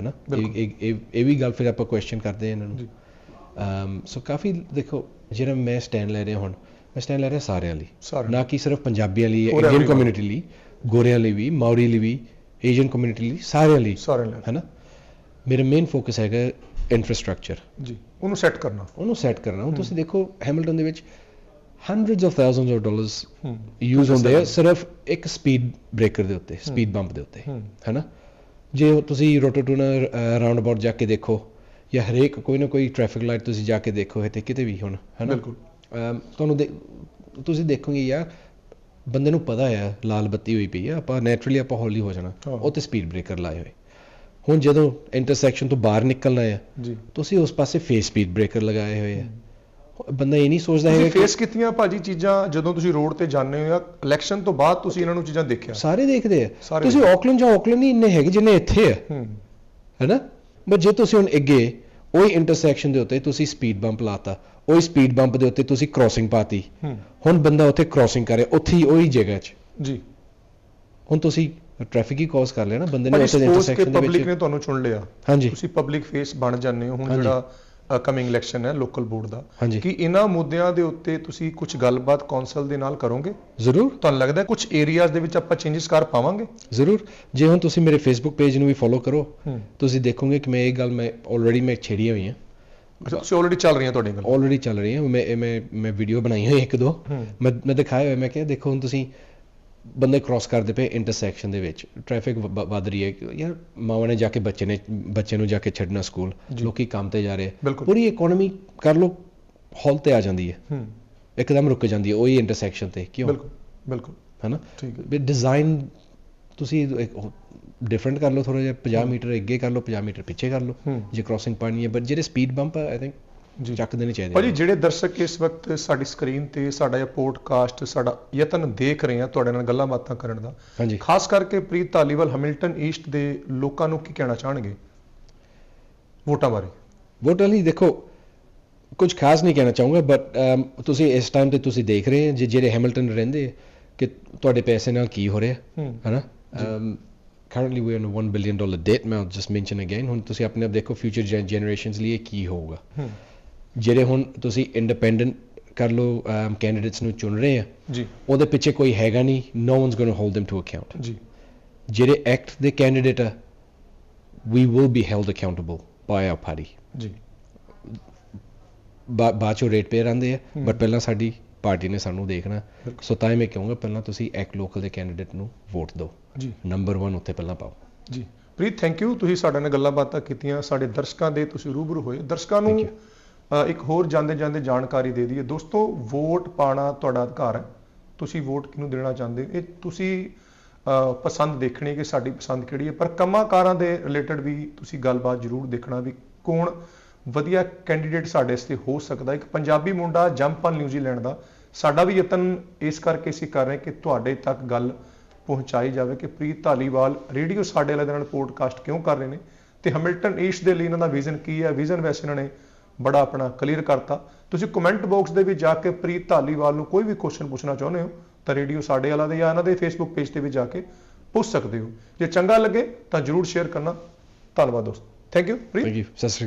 ਹਨਾ। ਇਹ ਇਹ- ਵੀ ਗੱਲ ਫਿਰ ਆਪਾਂ ਕੁਐਸਚਨ ਕਰਦੇ ਹਾਂ ਇਹਨਾਂ ਨੂੰ। ਅਮ ਸੋ ਕਾਫੀ ਦੇਖੋ ਜਿਹੜਾ ਮੈਂ ਸਟੈਂਡ ਲੈ ਰਿਹਾ ਹੁਣ ਮੈਂ ਸਟੈਂਡ ਲੈ ਰਿਹਾ ਸਾਰਿਆਂ ਲਈ। ਨਾ ਕਿ ਸਿਰਫ ਪੰਜਾਬੀਆਂ ਲਈ ਇੰਡੀਅਨ. ਕਮਿਊਨਿਟੀ ਲਈ। ਗੋਰਿਆਂ ਲਈ ਵੀ ਮੌਰੀ ਲਈ ਵੀ ਏਸ਼ੀਅਨ ਕਮਿਊਨਿਟੀ ਲਈ ਸਾਰਿਆਂ ਲਈ। ਸਾਰੇ ਲੈ ਹੈਨਾ? ਮੇਰਾ ਮੇਨ ਫੋਕਸ ਹੈਗਾ ਇਨਫਰਾਸਟ੍ਰਕਚਰ ਜੀ ਉਹਨੂੰ ਸੈੱਟ ਕਰਨਾ ਉਹਨੂੰ ਸੈੱਟ ਕਰਨਾ ਹੁਣ ਤੁਸੀਂ ਦੇਖੋ ਹੈਮਿਲਟਨ ਦੇ ਵਿੱਚ hundreds of thousands of dollars use ਹੁੰਦੇ ਆ ਸਿਰਫ ਇੱਕ ਸਪੀਡ ਬ੍ਰੇਕਰ ਦੇ ਉੱਤੇ ਸਪੀਡ ਬੰਪ ਦੇ ਉੱਤੇ ਹੈਨਾ ਜੇ ਤੁਸੀਂ ਰੋਟੋਟੂਨਾ ਰਾਉਂਡ ਅਬਾਊਟ ਜਾ ਕੇ ਦੇਖੋ ਜਾਂ ਹਰੇਕ ਕੋਈ ਨਾ ਕੋਈ ਟ੍ਰੈਫਿਕ ਲਾਈਟ ਤੁਸੀਂ ਜਾ ਕੇ ਦੇਖੋ ਇੱਥੇ ਕਿਤੇ ਵੀ ਹੁਣ ਹੈਨਾ ਬਿਲਕੁਲ ਤੁਹਾਨੂੰ ਤੁਸੀਂ ਦੇਖੋਗੇ ਯਾਰ ਬੰਦੇ ਨੂੰ ਪਤਾ ਹੈ ਲਾਲ ਬੱਤੀ ਹੋਈ ਪਈ ਹੈ ਆਪਾਂ ਨੈਚੁਰਲੀ ਆਪਾਂ ਹੌਲੀ ਹੋ ਜਾਣਾ। ਉਹ ਤੇ ਸਪੀਡ ਬ੍ਰੇਕਰ ਲਾਏ ਹੋਏ ਹੁਣ ਜਦੋਂ ਇੰਟਰਸੈਕਸ਼ਨ ਤੋਂ ਬਾਹਰ ਨਿਕਲਣਾ ਹੈ ਜੀ। ਤੁਸੀਂ ਉਸ ਪਾਸੇ ਫੇਸ ਸਪੀਡ ਬ੍ਰੇਕਰ ਲਗਾਏ ਹੋਏ ਆ। ਬੰਦਾ ਇਹ ਨਹੀਂ ਸੋਚਦਾ ਹੈਗਾ ਕਿ ਫੇਸ ਕੀਤੀਆਂ ਭਾਜੀ ਚੀਜ਼ਾਂ ਜਦੋਂ ਤੁਸੀਂ ਰੋਡ ਤੇ ਜਾਂਦੇ ਹੋ ਜਾਂ ਇਲੈਕਸ਼ਨ ਤੋਂ ਬਾਅਦ ਤੁਸੀਂ ਇਹਨਾਂ ਨੂੰ ਚੀਜ਼ਾਂ ਦੇਖਿਆ? ਸਾਰੇ ਦੇਖਦੇ ਆ। ਤੁਸੀਂ ਆਕਲੈਂਡ ਜਾਂ ਆਕਲੈਂਡ ਨਹੀਂ ਇੰਨੇ ਹੈਗੇ ਜਿੰਨੇ ਇੱਥੇ ਆ। ਹੂੰ। ਹੈਨਾ ਬਟ ਜੇ ਤੁਸੀਂ ਹੁਣ ਅੱਗੇ ਉਹੀ ਇੰਟਰਸੈਕਸ਼ਨ ਦੇ ਉੱਤੇ ਤੁਸੀਂ ਸਪੀਡ ਬੰਪ ਲਾਤਾ ਉਹੀ ਸਪੀਡ ਬੰਪ ਦੇ ਉੱਤੇ ਤੁਸੀਂ ਕ੍ਰਾਸਿੰਗ ਪਾਤੀ ਹੁਣ ਬੰਦਾ ਉੱਥੇ ਕ੍ਰਾਸਿੰਗ ਕਰੇ ਉੱਥੇ ਹੀ ਉਹੀ ਜਗ੍ਹਾ 'ਚ। ਜੀ। ਹੁਣ ਤੁਸੀਂ ਟ੍ਰੈਫਿਕ ਹੀ ਕਾਜ਼ ਕਰ ਲਿਆ ਨਾ ਬੰਦੇ ਨੇ ਕਿ ਇੰਟਰਸੈਕਸ਼ਨ ਦੇ ਪਬਲਿਕ ਵਿੱਚ ਨੇ ਤੁਹਾਨੂੰ ਚੁਣ ਲਿਆ। ਹਾਂਜੀ। ਤੁਸੀਂ ਪਬਲਿਕ ਫੇਸ ਬਣ ਜਾਂਦੇ ਹੋ ਹੁਣ। ਜਿਹੜਾ ਕਮਿੰਗ ਇਲੈਕਸ਼ਨ ਹੈ ਲੋਕਲ ਬੋਰਡ ਦਾ। ਕਿ ਇਹਨਾਂ ਮੁੱਦਿਆਂ ਦੇ ਉੱਤੇ ਤੁਸੀਂ ਕੁਝ ਗੱਲਬਾਤ ਕੌਂਸਲ ਦੇ ਨਾਲ ਕਰੋਗੇ? ਜ਼ਰੂਰ। ਤੁਹਾਨੂੰ ਲੱਗਦਾ ਕੁਝ ਏਰੀਆਜ਼ ਦੇ ਵਿੱਚ ਆਪਾਂ ਚੇਂਜਸ ਕਰ ਪਾਵਾਂਗੇ? ਜ਼ਰੂਰ। ਜੇ ਹੁਣ ਤੁਸੀਂ ਮੇਰੇ ਫੇਸਬੁੱਕ ਪੇਜ ਨੂੰ ਵੀ ਫੋਲੋ ਕਰੋ ਤੁਸੀਂ ਦੇਖੋਗੇ ਕਿ ਮੈਂ ਇਹ ਗੱਲ ਮੈਂ ਆਲਰੇਡੀ ਮੈਂ ਛੇੜੀ ਹੋਈ ਹੈ ਅੱਛਾ ਤੁਸੀਂ ਆਲਰੇਡੀ ਚੱਲ ਰਹੀਆਂ ਤੁਹਾਡੀਆਂ ਗੱਲਾਂ। ਆਲਰੇਡੀ ਚੱਲ ਰਹੀ ਹੈ ਮੈਂ ਮੈਂ ਮੈਂ ਵੀਡੀਓ ਬਣਾਈ ਹੋਈ ਇੱਕ ਦੋ। ਮੈਂ ਮੈਂ ਦਿਖਾਇਆ ਹੋਇਆ ਮੈਂ ਕਿਹਾ ਦੇਖੋ ਹੁਣ ਤੁਸੀਂ ਬੰਦੇ ਕ੍ਰਾਸ ਕਰਦੇ ਪਏ ਇੰਟਰਸੈਕਸ਼ਨ ਦੇ ਵਿੱਚ ਟ੍ਰੈਫਿਕ ਵੱਧ ਰਹੀ ਹੈ। ਯਾਰ ਮਾਵਾਂ ਨੇ ਜਾ ਕੇ ਬੱਚੇ ਨੇ ਬੱਚੇ ਨੂੰ ਜਾ ਕੇ ਛੱਡਣਾ ਸਕੂਲ। ਲੋਕੀ ਕੰਮ ਤੇ ਜਾ ਰਹੇ ਪੂਰੀ ਇਕਨੋਮੀ ਕਰ ਲੋ ਹੌਲ ਤੇ ਆ ਜਾਂਦੀ ਹੈ। ਹੂੰ। ਇੱਕਦਮ ਰੁਕ ਜਾਂਦੀ ਹੈ ਉਹੀ ਇੰਟਰਸੈਕਸ਼ਨ ਤੇ। ਕਿਉਂ? ਬਿਲਕੁਲ ਬਿਲਕੁਲ। ਹੈਨਾ? ਠੀਕ ਹੈ। ਵੀ ਡਿਜ਼ਾਈਨ ਤੁਸੀਂ ਡਿਫਰੈਂਟ ਕਰ ਲਓ ਥੋੜਾ ਜਿਹਾ 50 ਮੀਟਰ ਅੱਗੇ ਕਰ ਲਓ 50 ਮੀਟਰ ਪਿੱਛੇ ਕਰ ਲਓ। ਜੇ ਕ੍ਰਾਸਿੰਗ ਪਾਣੀ ਹੈ ਬਟ ਜਿਹੜੇ ਸਪੀਡ ਬੰਪ ਆਈ ਥਿੰਕ ਚੱਕ ਦੇਣੇ ਚਾਹੀਦੇ ਭਾਜੀ। ਜਿਹੜੇ ਦਰਸ਼ਕ ਇਸ ਵਕਤ ਸਾਡੀ ਸਕਰੀਨ ਤੇ ਸਾਡਾ ਇਹ ਪੋਡਕਾਸਟ ਸਾਡਾ ਯਤਨ ਦੇਖ ਰਹੇ ਆ ਤੁਹਾਡੇ ਨਾਲ ਗੱਲਾਂ ਬਾਤਾਂ ਕਰਨ ਦਾ ਹਾਂਜੀ। ਖਾਸ ਕਰਕੇ ਪ੍ਰੀਤ ਧਾਲੀਵਾਲ ਹੈਮਿਲਟਨ ਈਸਟ ਦੇ ਲੋਕਾਂ ਨੂੰ ਕੀ ਕਹਿਣਾ ਚਾਹਣਗੇ? ਵੋਟਾਂ ਬਾਰੇ। ਵੋਟਰ ਲਈ ਦੇਖੋ ਕੁਝ ਖਾਸ ਨਹੀਂ ਕਹਿਣਾ ਚਾਹੂੰਗਾ ਬਟ ਤੁਸੀਂ ਇਸ ਟਾਈਮ ਤੇ ਤੁਸੀਂ ਦੇਖ ਰਹੇ ਹੋ ਜਿਹੜੇ ਹੈਮਿਲਟਨ ਰਹਿੰਦੇ ਕਿ ਤੁਹਾਡੇ ਪੈਸੇ ਨਾਲ ਕੀ ਹੋ ਰਿਹਾ ਹੂੰ। ਹੈਨਾ? currently we're in a 1 billion dollar debt ਮੈਂ just mention again ਹੁਣ ਤੁਸੀਂ ਆਪਣੇ ਆਪ ਦੇਖੋ future generations ਲਈ ਕੀ ਹੋਊਗਾ। ਜਿਹੜੇ ਹੁਣ ਤੁਸੀਂ ਇੰਡੀਪੈਂਡੈਂਟ ਕਰ ਲਓ ਕੈਂਡੀਡੇਟਸ ਨੂੰ ਚੁਣ ਰਹੇ ਆ ਜੀ। ਉਹਦੇ ਪਿੱਛੇ ਕੋਈ ਹੈਗਾ ਨਹੀਂ no one's going to hold them to account. ਜੀ। ਜਿਹੜੇ ਐਕਟ ਦੇ ਕੈਂਡੀਡੇਟ ਆ we will be held accountable by our party. ਜੀ। ਬਾ- ਬਾਅਦ ਚੋਂ ਰੇਟ ਪੇ ਰਹਿੰਦੇ ਆ। ਬਟ ਪਹਿਲਾਂ ਸਾਡੀ ਪਾਰਟੀ ਨੇ ਸਾਨੂੰ ਦੇਖਣਾ। ਸੋ ਤਾਂ ਹੀ ਮੈਂ ਕਹੂੰਗਾ ਪਹਿਲਾਂ ਤੁਸੀਂ ਇੱਕ ਲੋਕਲ ਦੇ ਕੈਂਡੀਡੇਟ ਨੂੰ ਵੋਟ ਦਿਓ। ਜੀ। ਨੰਬਰ 1 ਉੱਤੇ ਪਹਿਲਾਂ ਪਾਓ। ਜੀ। ਪ੍ਰੀਤ ਥੈਂਕ ਯੂ ਤੁਸੀਂ ਸਾਡੇ ਨਾਲ ਗੱਲਾਂ ਬਾਤਾਂ ਕੀਤੀਆਂ ਸਾਡੇ ਦਰਸ਼ਕਾਂ ਦੇ ਤੁਸੀਂ ਰੂਬਰੂ ਹੋਏ। ਦਰਸ਼ਕਾਂ ਨੂੰ ਇੱਕ ਹੋਰ ਜਾਂਦੇ ਜਾਂਦੇ ਜਾਣਕਾਰੀ ਦੇ ਦਈਏ। ਦੋਸਤੋ, ਵੋਟ ਪਾਣਾ ਤੁਹਾਡਾ ਅਧਿਕਾਰ ਹੈ। ਤੁਸੀਂ ਵੋਟ ਕਿਹਨੂੰ ਦੇਣਾ ਚਾਹੁੰਦੇ? ਹੋ? ਇਹ ਤੁਸੀਂ ਪਸੰਦ ਦੇਖਣੀ ਕਿ ਸਾਡੀ ਪਸੰਦ ਕਿਹੜੀ ਹੈ। ਪਰ ਕੰਮਾਂ ਕਾਰਾਂ ਦੇ ਰਿਲੇਟਡ ਵੀ ਤੁਸੀਂ ਗੱਲਬਾਤ ਜ਼ਰੂਰ ਦੇਖਣਾ ਵੀ ਕੌਣ ਵਧੀਆ ਕੈਂਡੀਡੇਟ ਸਾਡੇ ਵਾਸਤੇ ਹੋ ਸਕਦਾ। ਇੱਕ ਪੰਜਾਬੀ ਮੁੰਡਾ ਜੰਪਲ ਨਿਊਜ਼ੀਲੈਂਡ ਦਾ। ਸਾਡਾ ਵੀ ਯਤਨ ਇਸ ਕਰਕੇ ਅਸੀਂ ਕਰ ਰਹੇ ਕਿ ਤੁਹਾਡੇ ਤੱਕ ਗੱਲ ਪਹੁੰਚਾਈ ਜਾਵੇ ਕਿ ਪ੍ਰੀਤ ਧਾਲੀਵਾਲ ਰੇਡੀਓ ਸਾਡੇ ਵਾਲੇ ਦੇ ਨਾਲ ਪੋਡਕਾਸਟ ਕਿਉਂ ਕਰ ਰਹੇ ਨੇ? ਤੇ ਹੈਮਿਲਟਨ ਈਸਟ ਦੇ ਲਈ ਇਹਨਾਂ ਦਾ ਵਿਜ਼ਨ ਕੀ ਹੈ? ਵਿਜ਼ਨ ਵੈਸੇ ਇਹਨਾਂ ਨੇ ਬੜਾ ਆਪਣਾ ਕਲੀਅਰ ਕਰਤਾ। ਤੁਸੀਂ ਕਮੈਂਟ ਬਾਕਸ ਦੇ ਵਿੱਚ ਜਾ ਕੇ ਪ੍ਰੀਤ ਧਾਲੀਵਾਲ ਨੂੰ ਕੋਈ ਵੀ ਕੁਐਸਚਨ ਪੁੱਛਣਾ ਚਾਹੁੰਦੇ ਹੋ, ਤਾਂ ਰੇਡੀਓ ਸਾਡੇ ਵਾਲਾ ਦੇ ਜਾਂ ਇਹਨਾਂ ਦੇ ਫੇਸਬੁੱਕ ਪੇਜ ਤੇ ਵੀ ਜਾ ਕੇ ਪੁੱਛ ਸਕਦੇ ਹੋ। ਜੇ ਚੰਗਾ ਲੱਗੇ ਤਾਂ ਜਰੂਰ ਸ਼ੇਅਰ ਕਰਨਾ। ਧੰਨਵਾਦ ਦੋਸਤੋ। Thank you Preet. Thank you ਸਤਿ ਸ਼੍ਰੀ ਅਕਾਲ।